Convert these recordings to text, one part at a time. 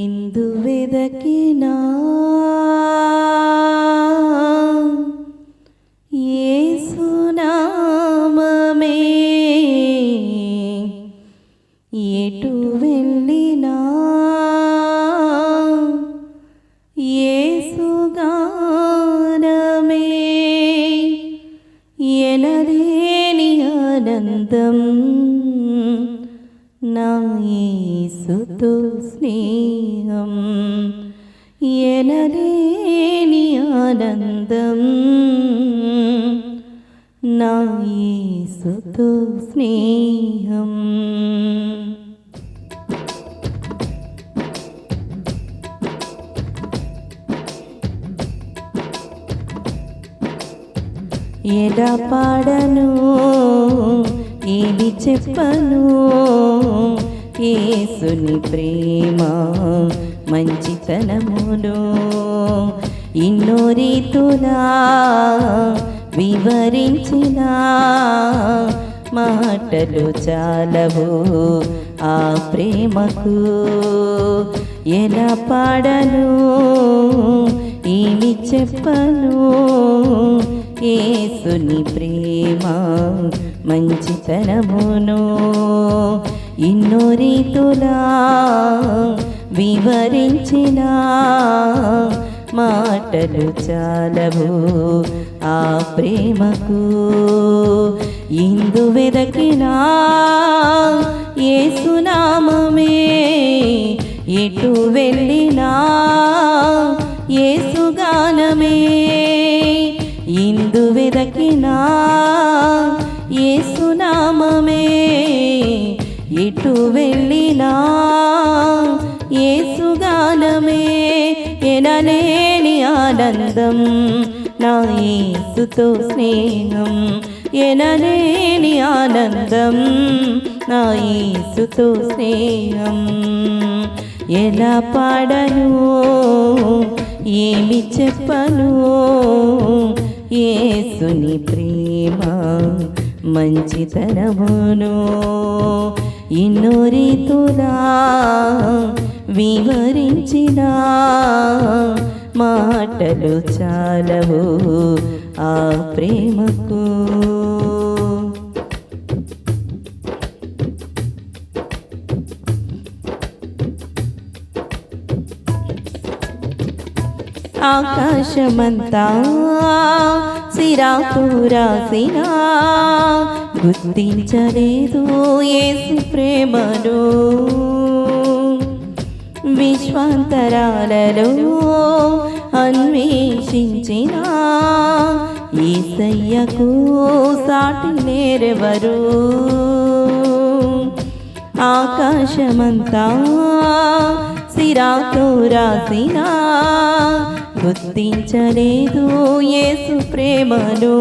ఎందువెదకినా స్నేహం ఎనలేని ఆనందం నా యేసుతో స్నేహం ఎలా పాడను ఏమి చెప్పను ఏసుని ప్రేమ మంచితనమును ఇన్నో రీతులా వివరించిన మాటలు చాలవు ఆ ప్రేమకు. ఎలా పాడను? ఏమి చెప్పను? ఏసుని ప్రేమ మంచితనమును ఎన్నో రీతులా వివరించిన మాటలు చాలవు ఆ ప్రేమకు. ఇందు వెదకినా ఏసునామమే ఎటు వెళ్ళినా ఏసుగానమే ఇందు వెదకినా ఏసునామమే ఎటు వెళ్ళినా ఏసుగానమే ఎనలేని ఆనందం నా ఏసుతో స్నేహం ఎనలేని ఆనందం నా ఏసుతో స్నేహం. ఎలా పాడను ఏమి చెప్పను ఏసుని ప్రేమ మంచితనమును ఇన్నో రీతులా వివరించిన మాటలు చాలవు ఆ ప్రేమకు. ఆకాశమంతా సిరాకు రాసినా గుర్తించలేదు ఏసు ప్రేమను. విశ్వాంతరాలలో అన్వేషించిన ఈసయ్యకు సాటి నేరెవరు? ఆకాశమంతా సిరాతో రాసినా గుర్తించలేదు యేసు ప్రేమను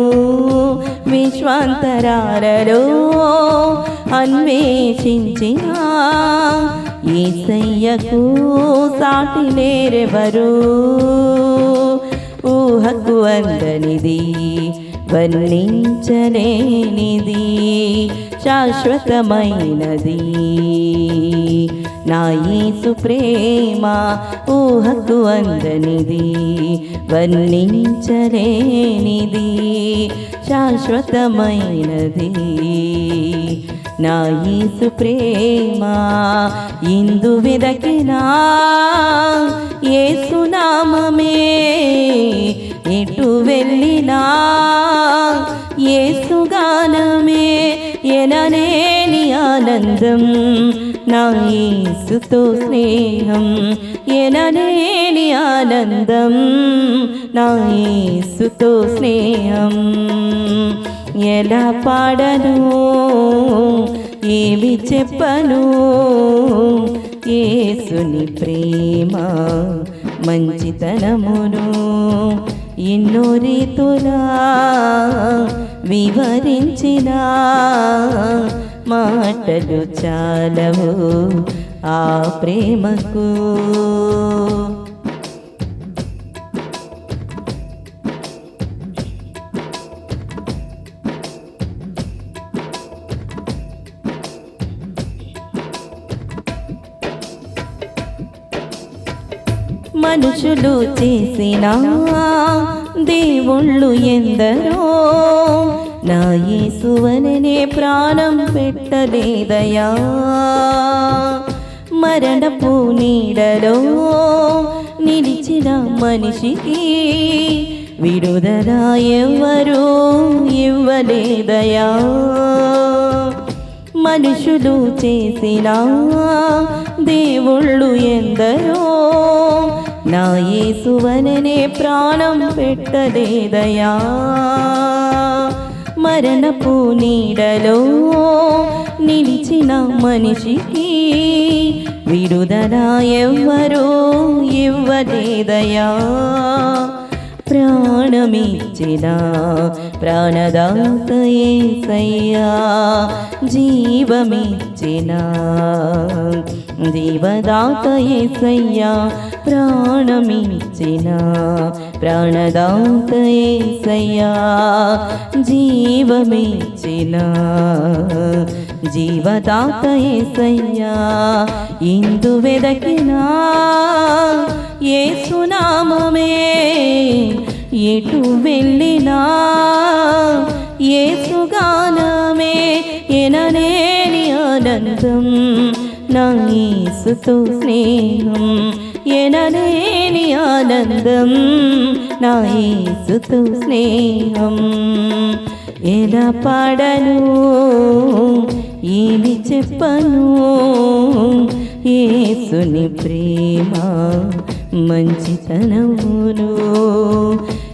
విశ్వాంతరాలలో అన్వేషించిన ఏసయ్యకు సాటి నేరెవరు? ఊహకు అందనిది వర్ణించలేనిది శాశ్వతమైనది. నాయసు ప్రేమ ఊహకు అందనిది వర్ణించలేనిది శాశ్వతమైనది. నాయసు ప్రేమ ఇందు వెదకినా ఏసునామమే ఇటు వెళ్ళి ఎననేని ఆనందం నా యేసుతో స్నేహం. ఎననేని ఆనందం నా యేసుతో స్నేహం. ఎలా పాడను ఏమి చెప్పను ఏసుని ప్రేమ మంచితనమును ఎన్నో రీతులా వివరించిన మాటలు చాలవు ఆ ప్రేమకు. మనుషులు చేసిన దేవుళ్ళు ఎందరో? నా యేసువననే ప్రాణం పెట్టలేదయా? మరణపు నీడలో నిలిచిన మనిషికి విడుదల ఎవ్వరూ ఇవ్వలేదయా? మనుషులు చేసిన దేవుళ్ళు ఎందరో? నా యేసువననే ప్రాణం పెట్టలేదయా మరణపు నీడలో నిలిచిన మనిషికి విడుదల ఎవ్వరూ ఇవ్వలేదయా ప్రాణమిచ్చిన ప్రాణదాత ఏసయ్యా జీవమిచ్చిన. జీవదాత ఏసయ్యా ప్రాణమిచ్చిన ప్రాణదాత ఏసయ్యా జీవమిచ్చిన. జీవదాత ఏసయ్యా ఇందు వెదకినా ఏ సునామమే ఎటు వెళ్ళినా? ఏ సుగానమే ఎననేని ఆనందం. నా ఏసుతో స్నేహం ఎననేని ఆనందం. నా ఏసుతో స్నేహం ఎలా పాడను? ఏమి చెప్పను? ఏసుని ప్రేమ మంచితనమును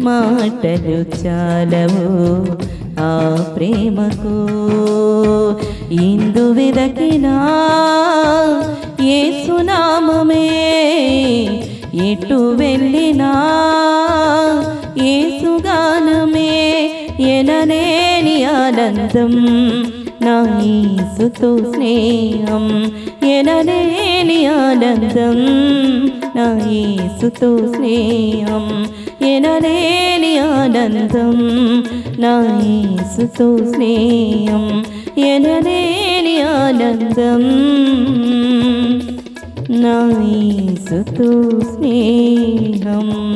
మాటలు చాలవు ఆ ప్రేమకు. ఇందు వెదకినా ఏ సునామమే ఎటు వెళ్ళినా ఏ సుగానమే ఎననేని ఆనందం. నా యేసుతో స్నేహం ఎనలేని ఆనందం. నా యేసుతో స్నేహం ఎనలేని ఆనందం. నా యేసుతో స్నేహం ఎనలేని ఆనందం. నా యేసుతో స్నేహం.